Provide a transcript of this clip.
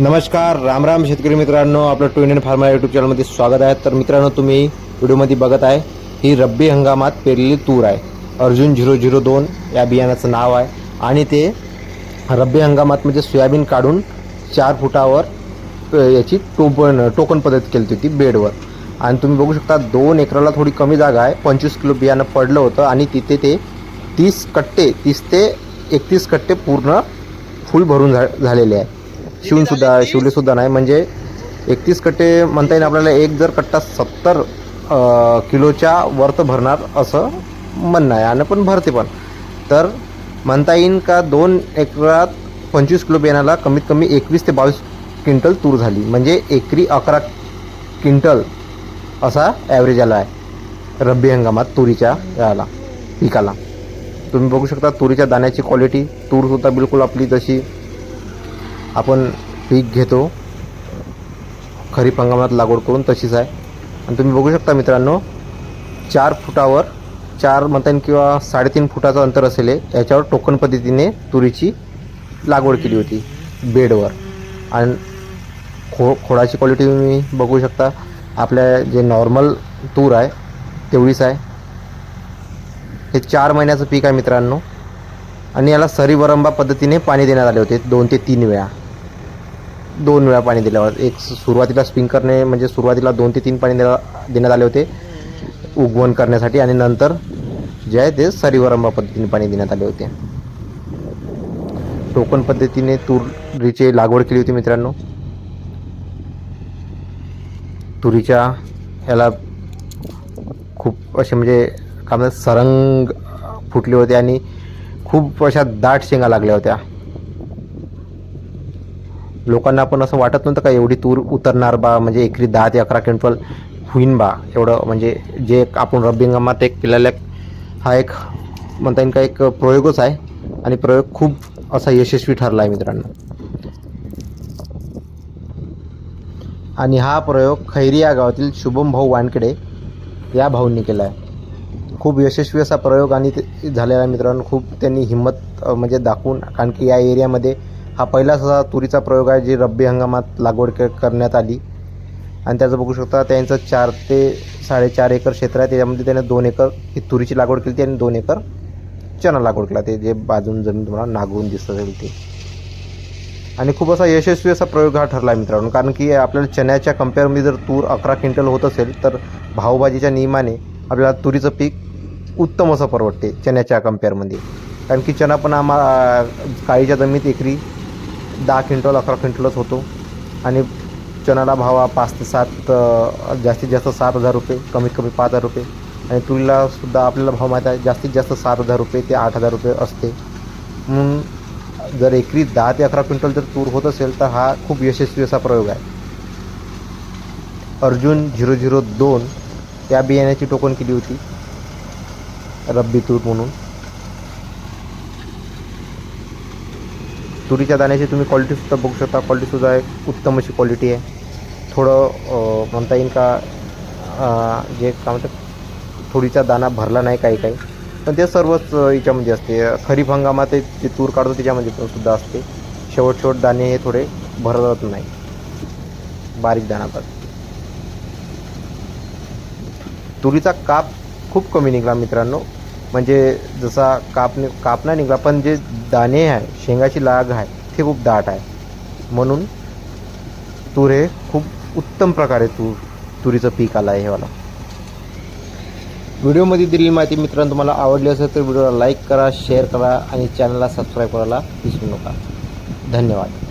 नमस्कार राम राम शेतकरी मित्रांनो आपलं टू इंडियन फार्मा यूट्यूब चॅनलमध्ये स्वागत आहे. तर मित्रांनो तुम्ही व्हिडिओमध्ये बघत आहे ही रब्बी हंगामात पेरलेली तूर आहे. अर्जुन झिरो झिरो दोन या बियाणाचं नाव आहे. आणि ते रब्बी हंगामात म्हणजे सोयाबीन काढून चार फुटावर याची टोपण टोकन पद्धत केली होती बेडवर. आणि तुम्ही बघू शकता दोन एकराला थोडी कमी जागा आहे. पंचवीस किलो बियाणं पडलं होतं आणि तिथे ते तीस कट्टे तीस ते एकतीस कट्टे पूर्ण फुल भरून झा झालेले आहे. शिवूनसुद्धा शिवलेसुद्धा नाही. म्हणजे एकतीस कट्टे म्हणता येईल आपल्याला एक जर कट्टा सत्तर किलोच्या वरत भरणार असं म्हणणं आहे. आणि पण भरते पण. तर म्हणता येईल का दोन एकरात पंचवीस किलो बियाणाला कमीत कमी एकवीस ते बावीस क्विंटल तूर झाली. म्हणजे एकरी अकरा क्विंटल असा ॲव्हरेज आला आहे रब्बी हंगामात तुरीच्या याला पिकाला. तुम्ही बघू शकता तुरीच्या दाण्याची क्वालिटी तूरसुद्धा बिलकुल आपली जशी आपण पीक घेतो. खरीप हंगामात लागवड करून तशीच आहे. आणि तुम्ही बघू शकता मित्रांनो चार फुटावर चार म्हणता येईल किंवा साडेतीन फुटाचं अंतर असेल याच्यावर टोकन पद्धतीने तुरीची लागवड केली होती बेडवर. आणि खो खोडाची क्वालिटी तुम्ही बघू शकता. आपल्या जे नॉर्मल तूर आहे तेवढीच आहे. हे चार महिन्याचं पीक आहे मित्रांनो. आणि याला सरीवरंबा पद्धतीने पाणी देण्यात आले होते दोन ते तीन वेळा. दोन वेळा पाणी दिल्यावर एक सुरुवातीला स्प्रिंकरने म्हणजे सुरुवातीला दोन ते तीन पाणी देण्या देण्यात आले होते. उगवण करण्यासाठी आणि नंतर जे आहे ते सरीवरंबा पद्धतीने पाणी देण्यात आले होते. टोकन पद्धतीने तुरीची लागवड केली होती मित्रांनो. तुरीच्या याला खूप असे म्हणजे काय म्हणतात सरंग फुटले होते आणि खूप अशा दाट शेंगा लागल्या होत्या. लोकांना पण असं वाटत नव्हतं का एवढी तूर उतरणार बा म्हणजे एकरी दहा ते अकरा क्विंटल होईन बा एवढं म्हणजे जे आपण रब्बी हंगामात एक केलेला हा एक म्हणता येईल का एक प्रयोगच आहे आणि प्रयोग खूप असा यशस्वी ठरला आहे मित्रांनो. आणि हा प्रयोग खैरी या गावातील शुभम भाऊ वानकडे या भाऊंनी केला आहे खूप यशस्वी असा प्रयोग आणि ते झालेला आहे मित्रांनो खूप त्यांनी हिंमत म्हणजे दाखवून कारण की या एरियामध्ये हा पहिलाच असा तुरीचा प्रयोग आहे जी रब्बी हंगामात लागवड क करण्यात आली. आणि त्याचं बघू शकता त्यांचं चार ते साडेचार एकर क्षेत्र आहे. त्याच्यामध्ये त्याने दोन एकर ही तुरीची लागवड केली आणि दोन एकर चणा लागवड केला. ते जे बाजून जमीन तुम्हाला नागवून दिसत असेल ते. आणि खूप असा यशस्वी असा प्रयोग हा ठरला आहे मित्रांनो. कारण की आपल्याला चण्याच्या कम्पेअरमध्ये जर तूर अकरा क्विंटल होत असेल तर भावभाजीच्या नियमाने आपल्याला तुरीचं पीक उत्तम असं परवडते चण्याच्या कम्पेअरमध्ये कारण की चणा पण आम्हा काळीच्या जमिनीत एकरी दहा क्विंटल अकरा क्विंटलच होतो. आणि चणाला भाव हा पाच ते सात जास्तीत जास्त सात हजार रुपये कमीत कमी पाच हजार रुपये. आणि तुरीला सुद्धा आपल्याला भाव माहीत आहे जास्तीत जास्त सात हजार रुपये ते आठ हजार रुपये असते. म्हणून जर एकरी दहा ते अकरा क्विंटल जर तूर होत असेल तर हा खूप यशस्वी असा प्रयोग आहे. अर्जुन झिरो झिरो दोन त्या बियाण्याची टोकन केली होती. रब्बी तूर म्हणून. तुरीच्या दाण्याची तुम्ही क्वालिटीसुद्धा बघू शकता. क्वालिटीसुद्धा एक उत्तम अशी क्वालिटी आहे. थोडं म्हणता येईल का जे काय म्हणतात तुरीचा दाणा भरला नाही काही काही. पण ते सर्वच याच्यामध्ये असते. खरीप हंगामात ते जे तूर काढतो त्याच्यामध्ये पण सुद्धा असते. शेवट शेवट दाणे हे थोडे भरत नाही बारीक दाणातात तुरीचा काप खूप कमी निघाला मित्रांनो. म्हणजे जसा कापणी कापणा काप निघाला पण जे दाणे आहे शेंगाची लाग आहे ते खूप दाट आहे. म्हणून तूर हे खूप उत्तम प्रकारे तूर तुरीचं पीक आलं आहे हेवाला व्हिडिओमध्ये दिलेली माहिती मित्रांनो तुम्हाला आवडली असेल तर व्हिडिओला लाईक करा शेअर करा आणि चॅनलला सबस्क्राईब करायला विसरू नका. धन्यवाद.